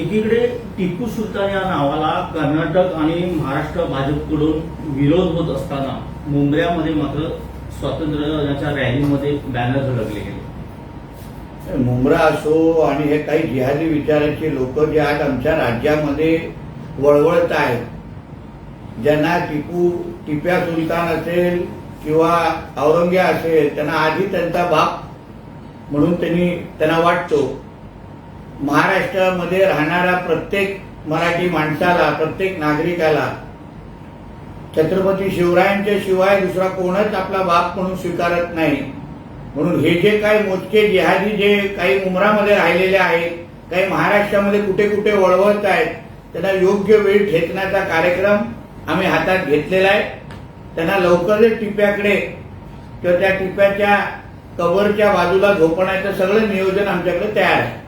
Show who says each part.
Speaker 1: एकीकडे टिपू सुलतान या नावाला कर्नाटक आणि महाराष्ट्र भाजपकडून विरोध होत असताना मुंबईमध्ये मात्र स्वातंत्र्याच्या रॅलीमध्ये बॅनर झळकले गेले.
Speaker 2: मुंब्रा असो आणि हे काही जिहादी विचाराचे लोक जे आज आमच्या राज्यामध्ये वळवळत आहेत ज्यांना टिपू टिप्या सुलतान असेल किंवा औरंग्या असेल त्यांना आधी त्यांचा बाप म्हणून त्यांनी त्यांना वाटतो. महाराष्ट्रामध्ये राहणाऱ्या प्रत्येक मराठी माणसाला प्रत्येक नागरिकाला छत्रपती शिवरायांच्या शिवाय दुसरा कोणच आपला बाप म्हणून स्वीकारत नाही. म्हणून हे जे काही मोजके जिहादी जे काही उमरामध्ये राहिलेले आहेत काही महाराष्ट्रामध्ये कुठे कुठे वळवत आहेत त्यांना योग्य वेळ ठेचण्याचा कार्यक्रम आम्ही हातात घेतलेला आहे. त्यांना लवकरच टिप्याकडे किंवा त्या टिप्याच्या कव्हरच्या बाजूला झोपण्याचं सगळं नियोजन आमच्याकडे तयार आहे.